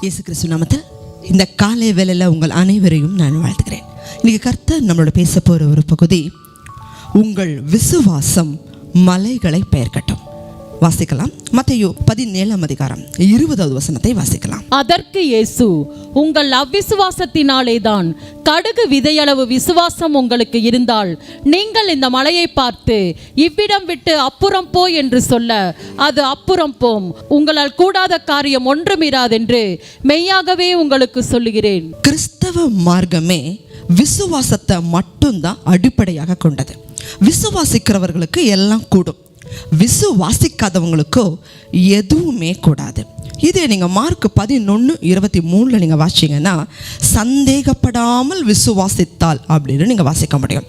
இயேசு கிறிஸ்து நாமத்தில் இந்த காலை வேலையில் உங்கள் அனைவரையும் நான் வாழ்த்துக்கிறேன் இன்றைக்கி கர்த்தர் நம்மளோட பேச போகிற ஒரு பகுதி உங்கள் விசுவாசம் மலைகளை பெயர்க்கட்டும். வாசிக்கலாம். மத்தையோ பதினேழாம் அதிகாரம். இருபதாவது வசனத்தை வாசிக்கலாம். அதற்கு இயேசு உங்கள் அவ்விசுவாசத்தினாலே தான் கடுகு விதையளவு விசுவாசம் உங்களுக்கு இருந்தால் நீங்கள் இந்த மலையை பார்த்து இவ்விடம் விட்டு அப்புறம் போ என்று சொல்ல அது அப்புறம் போம். உங்களால் கூடாத காரியம் ஒன்றுமிராதென்று மெய்யாகவே உங்களுக்கு சொல்லுகிறேன். கிறிஸ்தவ மார்க்கமே விசுவாசத்தை மட்டும்தான் அடிப்படையாக கொண்டது. விசுவாசிக்கிறவர்களுக்கு எல்லாம் கூடும். விசுவாசிக்காதவங்களுக்கோ எதுவுமே கூடாது. இதே நீங்கள் மார்க் பதினொன்று இருபத்தி மூணில் நீங்கள் வாசிங்கன்னா சந்தேகப்படாமல் விசுவாசித்தால் அப்படின்னு நீங்கள் வாசிக்க முடியும்.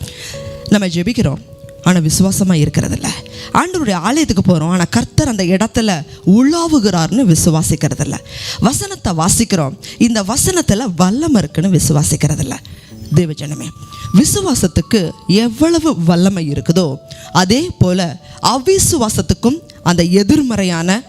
நம்ம ஜெபிக்கிறோம். ஆனால் விசுவாசமாக இருக்கிறதில்ல. ஆண்டவருடைய ஆலயத்துக்கு போகிறோம் ஆனால் கர்த்தர் அந்த இடத்துல உலாவுகிறார்னு விசுவாசிக்கிறதில்ல. வசனத்தை வாசிக்கிறோம். இந்த வசனத்தில் வல்லம் இருக்குன்னு விசுவாசிக்கிறதில்ல. தேவஜனமே. விசுவாசத்துக்கு எவ்வளவு வல்லமை இருக்குதோ அதே போல அவிசுவாசத்துக்கும் அந்த எதிர்மறையான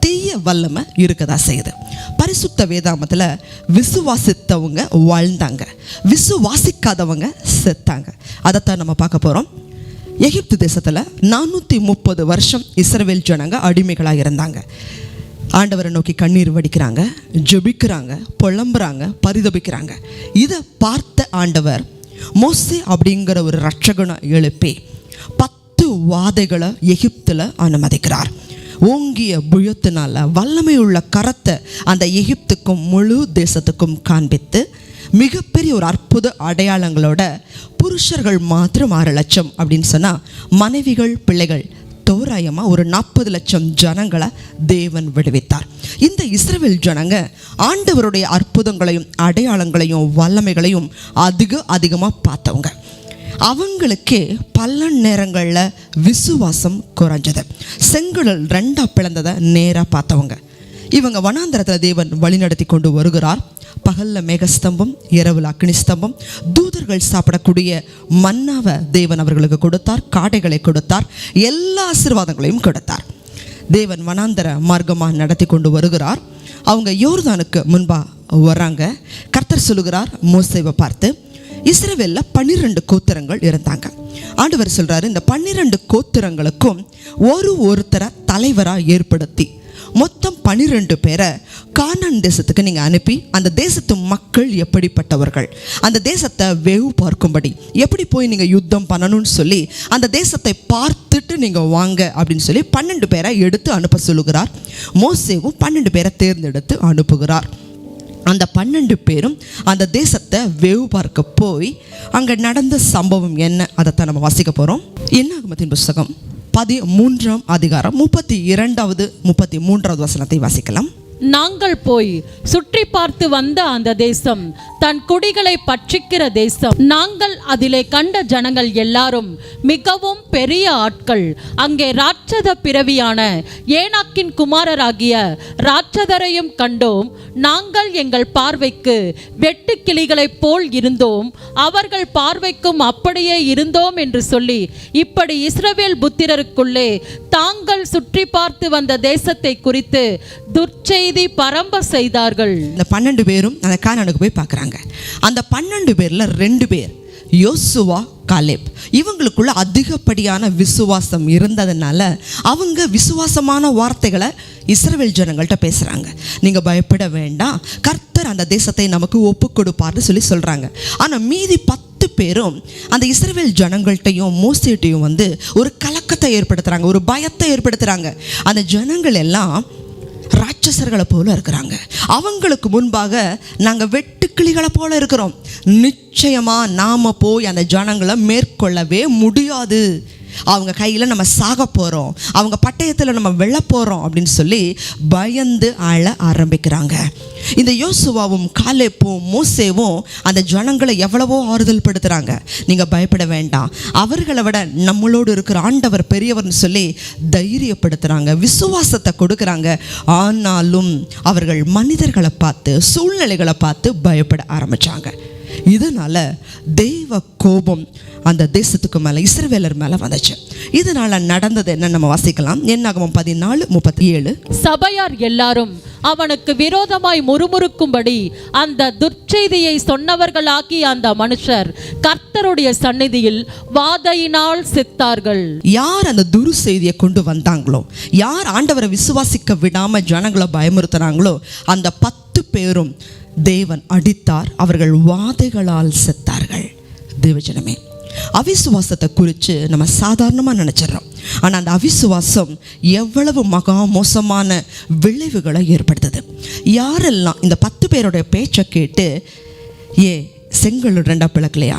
தீய வல்லமை இருக்கதா செய்யுது. பரிசுத்த வேதாமத்தில் விசுவாசித்தவங்க வாழ்ந்தாங்க. விசுவாசிக்காதவங்க செத்தாங்க. அதைத்தான் நம்ம பார்க்க போகிறோம் எகிப்து தேசத்தில் நானூற்றி முப்பது வருஷம் இஸ்ரவேல் ஜனங்க அடிமைகளாக இருந்தாங்க. ஆண்டவரை நோக்கி கண்ணீர் வடிக்கிறாங்க ஜெபிக்கிறாங்க புலம்புறாங்க பரிதபிக்கிறாங்க. இதை பார்த்த ஆண்டவர் மோசி அப்படிங்கிற ஒரு ரட்சகனை எழுப்பி பத்து வாதைகளை எகிப்தில் அனுமதிக்கிறார். ஓங்கிய புயத்தினால வல்லமை உள்ள கரத்தை அந்த எகிப்துக்கும் முழு தேசத்துக்கும் காண்பித்து மிகப்பெரிய ஒரு அற்புத அடையாளங்களோட புருஷர்கள் மாத்திரம் ஆறு லட்சம் அப்படின்னு சொன்னால் மனைவிகள் பிள்ளைகள் தோராயமாக ஒரு நாற்பது லட்சம் ஜனங்களை தேவன் விடுவித்தார். இந்த இஸ்ரேல் ஜனங்க ஆண்டவருடைய அற்புதங்களையும் அடையாளங்களையும் வல்லமைகளையும் அதிக அதிகமாக பார்த்தவங்க. அவங்களுக்கே பல நேரங்களில் விசுவாசம் குறைஞ்சது. செங்கடல் ரெண்டா பிளந்ததை நேராக பார்த்தவங்க. இவங்க வனாந்தரத்தில் தேவன் வழிநடத்தி கொண்டு வருகிறார். பகலில் மேகஸ்தம்பம் இரவில் அக்னிஸ்தம்பம் தூதர்கள் சாப்பிடக்கூடிய மன்னாவை தேவன் அவர்களுக்கு கொடுத்தார் காடைகளை கொடுத்தார் எல்லா ஆசீர்வாதங்களையும் கொடுத்தார். தேவன் வனாந்தர மார்க்கமாக நடத்தி கொண்டு வருகிறார். அவங்க யோர்தானுக்கு முன்பாக வர்றாங்க கர்த்தர் சொல்லுகிறார் மோசேவை பார்த்து இஸ்ரவேலில் பன்னிரெண்டு கோத்திரங்கள் இருந்தாங்க. ஆண்டவர் சொல்கிறாரு இந்த பன்னிரெண்டு கோத்திரங்களுக்கும் ஒரு ஒருத்தரை தலைவராக ஏற்படுத்தி மொத்தம் பன்னிரெண்டு பேரை கானான் தேசத்துக்கு நீங்கள் அனுப்பி அந்த தேசத்து மக்கள் எப்படிப்பட்டவர்கள்? அந்த தேசத்தை வேவு பார்க்கும்படி. எப்படி போய் நீங்கள் யுத்தம் பண்ணணும்னு சொல்லி அந்த தேசத்தை பார்த்துட்டு நீங்கள் வாங்க அப்படின்னு சொல்லி பன்னெண்டு பேரை எடுத்து அனுப்ப சொல்லுகிறார். மோசேவும் பன்னெண்டு பேரை தேர்ந்தெடுத்து அனுப்புகிறார். அந்த பன்னெண்டு பேரும் அந்த தேசத்தை வேவு பார்க்க போய் அங்கே நடந்த சம்பவம் என்ன? அதைத்தான் நம்ம வாசிக்க போகிறோம் என்னாகமத்தின் புஸ்தகம்? பதி மூன்றாம் அதிகாரம் முப்பத்தி இரண்டாவது முப்பத்தி மூன்றாவது வசனத்தை வாசிக்கலாம். நாங்கள் போய் சுற்றி பார்த்து வந்த அந்த தேசம் தன் குடிகளை பற்றிக்கிற தேசம். நாங்கள் அதிலே கண்ட ஜனங்கள் எல்லாரும் மிகவும் பெரிய ஆட்கள். அங்கே ராட்சத பிறவியான ஏனாக்கின் குமாரராகிய ராட்சதரையும் கண்டோம். நாங்கள் எங்கள் பார்வைக்கு வெட்டு கிளிகளைப் போல் இருந்தோம். அவர்கள் பார்வைக்கும் அப்படியே இருந்தோம் என்று சொல்லி இப்படி இஸ்ரவேல் புத்திரருக்குள்ளே தாங்கள் சுற்றி பார்த்து வந்த தேசத்தை குறித்து நீதி பரம்ப செய்தார்கள். இந்த பன்னெண்டு பேரும் அந்த கானானுக்கு போய் பார்க்குறாங்க. அந்த பன்னெண்டு பேரில் ரெண்டு பேர் யோசுவா காலேப். இவங்களுக்குள்ள அதிகப்படியான விசுவாசம் இருந்ததுனால அவங்க விசுவாசமான வார்த்தைகளை இஸ்ரவேல் ஜனங்கள்கிட்ட பேசுகிறாங்க நீங்கள் பயப்பட வேண்டாம். கர்த்தர் அந்த தேசத்தை நமக்கு ஒப்பு கொடுப்பார்னு சொல்லி சொல்கிறாங்க ஆனால் மீதி பத்து பேரும் அந்த இஸ்ரவேல் ஜனங்கள்கிட்டையும் மோசிட்டையும் வந்து ஒரு கலக்கத்தை ஏற்படுத்துகிறாங்க ஒரு பயத்தை ஏற்படுத்துகிறாங்க அந்த ஜனங்கள் எல்லாம் ராட்சசர்களை போல இருக்கிறாங்க. அவங்களுக்கு முன்பாக நாங்கள் வெட்டுக்கிளிகளை போல இருக்கிறோம். நிச்சயமாக நாம் போய் அந்த ஜனங்களை மேற்கொள்ளவே முடியாது. அவங்க கையில் நம்ம சாக போகிறோம் அவங்க பட்டயத்தில் நம்ம வெள்ள போகிறோம் அப்படின்னு சொல்லி பயந்து அழ ஆரம்பிக்கிறாங்க. இந்த யோசுவாவும் காலேப்பும் மோசேவும் அந்த ஜனங்களை எவ்வளவோ ஆறுதல் படுத்துகிறாங்க நீங்கள் பயப்பட வேண்டாம். அவர்களை விட நம்மளோடு இருக்கிற ஆண்டவர் பெரியவர்னு சொல்லி தைரியப்படுத்துகிறாங்க விசுவாசத்தை கொடுக்குறாங்க. ஆனாலும் அவர்கள் மனிதர்களை பார்த்து சூழ்நிலைகளை பார்த்து பயப்பட ஆரம்பித்தாங்க இதனால தெய்வ கோபம் அந்த தேசத்துக்கு மேலே இஸ்ரவேலர் மேலே வந்துச்சு. இதனால நடந்தது என்ன நம்ம வாசிக்கலாம். என்னாகும் பதினாலு முப்பத்தி ஏழு சபையார் எல்லாரும் அவனுக்கு விரோதமாய் முறுமுறுக்கும்படி அந்த துர்ச்செய்தியை சொன்னவர்களாகிய அந்த மனுஷர் கர்த்தருடைய சந்நிதியில் வாதையினால் செத்தார்கள். யார் அந்த துரு செய்தியை கொண்டு வந்தாங்களோ யார் ஆண்டவரை விசுவாசிக்க விடாம ஜனங்களை பயமுறுத்துனாங்களோ அந்த பத்து பேரும் தேவன் அடித்தார் அவர்கள் வாதைகளால் செத்தார்கள். தேவஜனமே அவிசுவாசத்தை குறித்து நம்ம சாதாரணமாக நினச்சிடறோம். ஆனால் அந்த அவிசுவாசம் எவ்வளவு மகா மோசமான விளைவுகளை ஏற்படுத்துது. யாரெல்லாம் இந்த பத்து பேருடைய பேச்சை கேட்டு ஏ செங்கல் ரெண்டா பிளக்கலையா?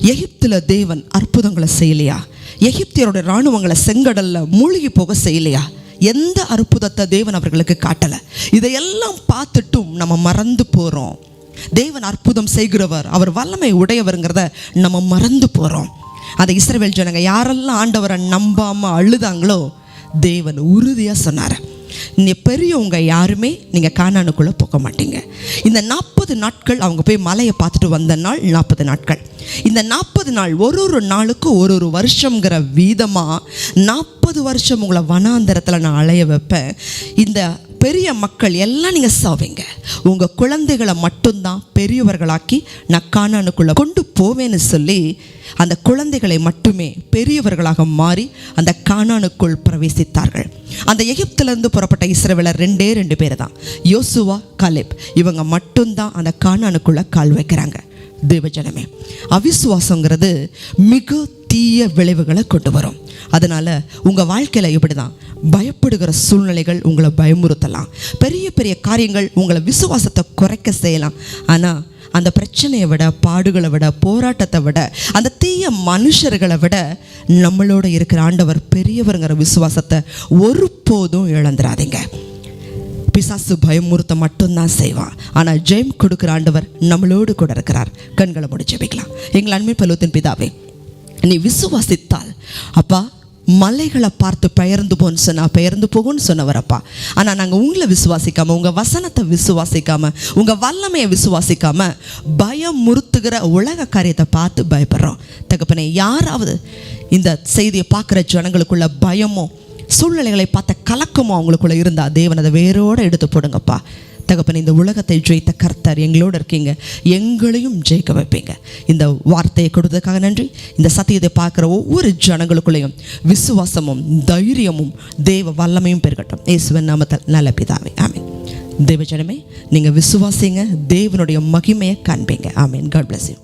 எகிப்தில் தேவன் அற்புதங்களை செய்யலையா? எகிப்தியருடைய இராணுவங்களை செங்கடல்ல மூழ்கி போக செய்யலையா? எந்த அற்புதத்தை தேவன் அவர்களுக்கு காட்டலை. இதையெல்லாம் பார்த்துட்டும் நம்ம மறந்து போகிறோம் தேவன் அற்புதம் செய்கிறவர் அவர் வல்லமை உடையவருங்கிறத நம்ம மறந்து போகிறோம் அந்த இஸ்ரவேல் ஜனங்க யாரெல்லாம் ஆண்டவரை நம்பாமல் அழுதாங்களோ தேவன் உறுதியாக சொன்னார். நீ பெரியவங்க யாருமே நீங்கள் காணானுக்குள்ளே போக மாட்டீங்க. இந்த நாற்பது நாட்கள் அவங்க போய் மலையை பார்த்துட்டு வந்த நாள் நாற்பது நாட்கள். இந்த நாற்பது நாள் ஒரு ஒரு நாளுக்கும் ஒரு ஒரு வருஷங்கிற வீதமாக நாற்பது வருஷம் உங்களை வனாந்தரத்தில் நான் அலைய வைப்பேன். இந்த பெரிய மக்கள் எல்லாம் நீங்கள் சாவீங்க. உங்கள் குழந்தைகளை மட்டும்தான் பெரியவர்களாக்கி நான் காணானுக்குள்ளே கொண்டு போவேன்னு சொல்லி அந்த குழந்தைகளை மட்டுமே பெரியவர்களாக மாறி அந்த காணானுக்குள் பிரவேசித்தார்கள். அந்த எகிப்திலிருந்து புறப்பட்ட இஸ்ரவேலர் ரெண்டே ரெண்டு பேர் தான் யோசுவா கலிப். இவங்க மட்டும்தான் அந்த காணானுக்குள்ளே கால் வைக்கிறாங்க. தேவஜனமே. அவிசுவாசங்கிறது மிக தீய விளைவுகளை கொண்டு வரும். அதனால் உங்கள் வாழ்க்கையில் இப்படி தான் பயப்படுகிற சூழ்நிலைகள் உங்களை பயமுறுத்தலாம். பெரிய பெரிய காரியங்கள் உங்களை விசுவாசத்தை குறைக்க செய்யலாம். ஆனால் அந்த பிரச்சனையை விட பாடுகளை விட போராட்டத்தை விட அந்த தீய மனுஷர்களை விட நம்மளோட இருக்கிற ஆண்டவர் பெரியவருங்கிற விசுவாசத்தை ஒருபோதும் இழந்துடாதீங்க பிசாசு பயமுறுத்த மட்டும்தான் செய்வான். ஆனால் ஜெயம் கொடுக்குற ஆண்டவர் நம்மளோடு கூட இருக்கிறார். கண்களை முடிச்சு வைக்கலாம் எங்கள் அண்மை பருவத்தின் பிதாவே நீ விசுவாசித்தால் அப்பா மலைகளை பார்த்து பெயர்ந்து போன்னு சொன்னா பெயர்ந்து போகும்னு சொன்னவர் அப்பா. ஆனால் நாங்கள் உங்களை விசுவாசிக்காமல் உங்கள் வசனத்தை விசுவாசிக்காமல் உங்கள் வல்லமையை விசுவாசிக்காமல் பயம் முறுத்துகிற உலக காரியத்தை பார்த்து பயப்படுறோம். தகப்பனே யாராவது இந்த செய்தியை பார்க்குற ஜனங்களுக்குள்ள பயமோ சூழ்நிலைகளை பார்த்த கலக்கமும் அவங்களுக்குள்ளே இருந்தால் தேவன் அதை வேரோடு எடுத்து போடுங்கப்பா. தகப்பன் இந்த உலகத்தை ஜெயித்த கர்த்தர் எங்களோடு இருக்கீங்க. எங்களையும் ஜெயிக்க வைப்பீங்க. இந்த வார்த்தையை கொடுத்ததுக்காக நன்றி. இந்த சத்தியத்தை பார்க்குற ஒவ்வொரு ஜனங்களுக்குள்ளேயும் விசுவாசமும் தைரியமும் தேவ வல்லமையும் பெருகட்டும். இயேசுவன் நாமத்தில் நல்ல பிதாவே. ஆமீன். தேவ ஜனமே நீங்கள் விசுவாசிங்க. தேவனுடைய மகிமையை காண்பீங்க. ஆமீன். God bless you